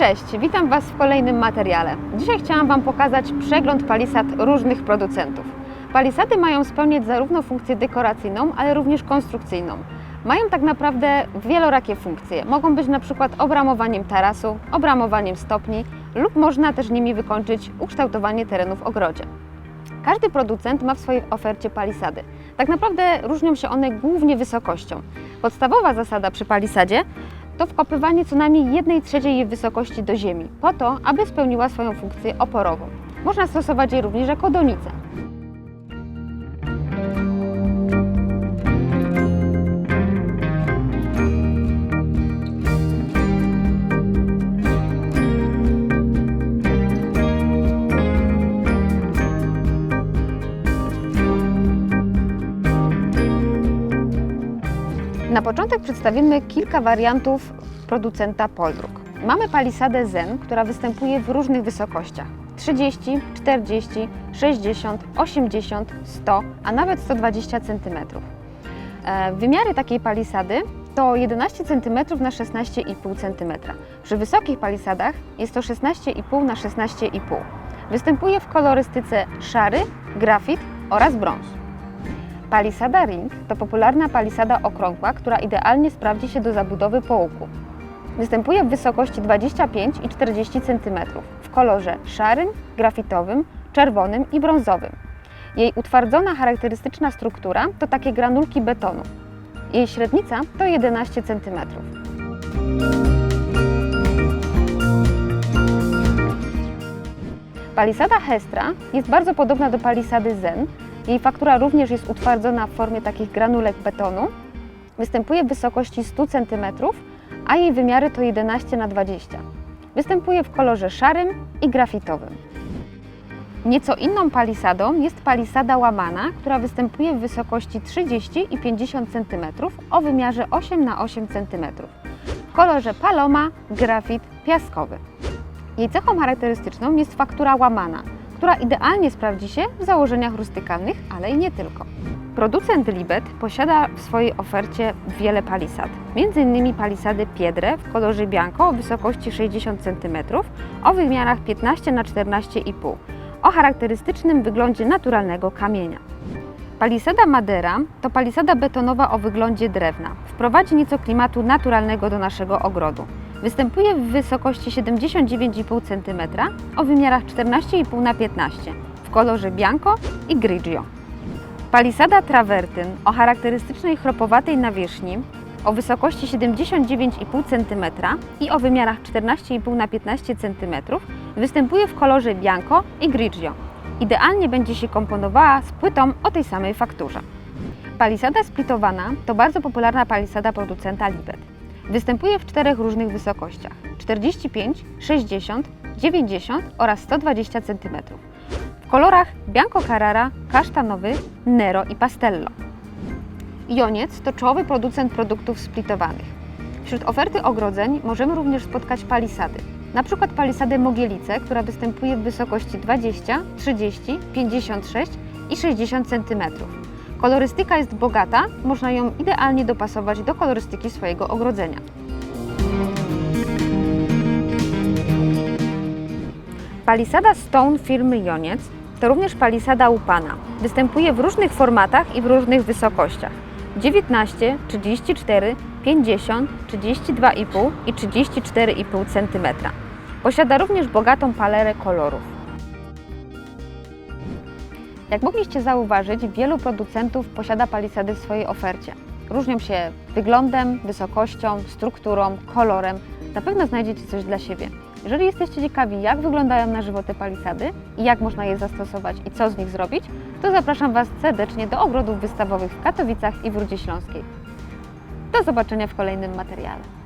Cześć, witam Was w kolejnym materiale. Dzisiaj chciałam Wam pokazać przegląd palisad różnych producentów. Palisady mają spełniać zarówno funkcję dekoracyjną, ale również konstrukcyjną. Mają tak naprawdę wielorakie funkcje. Mogą być na przykład obramowaniem tarasu, obramowaniem stopni lub można też nimi wykończyć ukształtowanie terenu w ogrodzie. Każdy producent ma w swojej ofercie palisady. Tak naprawdę różnią się one głównie wysokością. Podstawowa zasada przy palisadzie to wkopywanie co najmniej 1 trzeciej jej wysokości do ziemi, po to, aby spełniła swoją funkcję oporową. Można stosować je również jako donicę. Na początek przedstawimy kilka wariantów producenta Poldruk. Mamy palisadę Zen, która występuje w różnych wysokościach. 30, 40, 60, 80, 100, a nawet 120 cm. E, Wymiary takiej palisady to 11 cm na 16,5 cm. Przy wysokich palisadach jest to 16,5 na 16,5. Występuje w kolorystyce szary, grafit oraz brąz. Palisada Ring to popularna palisada okrągła, która idealnie sprawdzi się do zabudowy po łuku. Występuje w wysokości 25 i 40 cm w kolorze szarym, grafitowym, czerwonym i brązowym. Jej utwardzona charakterystyczna struktura to takie granulki betonu. Jej średnica to 11 cm. Palisada Hestra jest bardzo podobna do palisady Zen. Jej faktura również jest utwardzona w formie takich granulek betonu. Występuje w wysokości 100 cm, a jej wymiary to 11 na 20 Występuje w kolorze szarym i grafitowym. Nieco inną palisadą jest palisada łamana, która występuje w wysokości 30 i 50 cm o wymiarze 8 na 8 cm w kolorze paloma, grafit, piaskowy. Jej cechą charakterystyczną jest faktura łamana, która idealnie sprawdzi się w założeniach rustykalnych, ale i nie tylko. Producent Libet posiada w swojej ofercie wiele palisad, m.in. palisady Piedre w kolorze bianco o wysokości 60 cm o wymiarach 15 na 14,5 o charakterystycznym wyglądzie naturalnego kamienia. Palisada Madera to palisada betonowa o wyglądzie drewna. Wprowadzi nieco klimatu naturalnego do naszego ogrodu. Występuje w wysokości 79,5 cm o wymiarach 14,5 na 15 w kolorze bianco i grigio. Palisada Travertyn o charakterystycznej chropowatej nawierzchni o wysokości 79,5 cm i o wymiarach 14,5 na 15 cm występuje w kolorze bianco i grigio. Idealnie będzie się komponowała z płytą o tej samej fakturze. Palisada splitowana to bardzo popularna palisada producenta Libet. Występuje w czterech różnych wysokościach: 45, 60, 90 oraz 120 cm. W kolorach Bianco Carrara, kasztanowy, Nero i Pastello. Joniec to czołowy producent produktów splitowanych. Wśród oferty ogrodzeń możemy również spotkać palisady. Na przykład palisadę Mogielice, która występuje w wysokości 20, 30, 56 i 60 cm. Kolorystyka jest bogata, można ją idealnie dopasować do kolorystyki swojego ogrodzenia. Palisada Stone firmy Joniec to również palisada łupana. Występuje w różnych formatach i w różnych wysokościach. 19, 34, 50, 32,5 i 34,5 cm. Posiada również bogatą palerę kolorów. Jak mogliście zauważyć, wielu producentów posiada palisady w swojej ofercie. Różnią się wyglądem, wysokością, strukturą, kolorem. Na pewno znajdziecie coś dla siebie. Jeżeli jesteście ciekawi, jak wyglądają na żywo te palisady i jak można je zastosować i co z nich zrobić, to zapraszam Was serdecznie do ogrodów wystawowych w Katowicach i w Rudzie Śląskiej. Do zobaczenia w kolejnym materiale.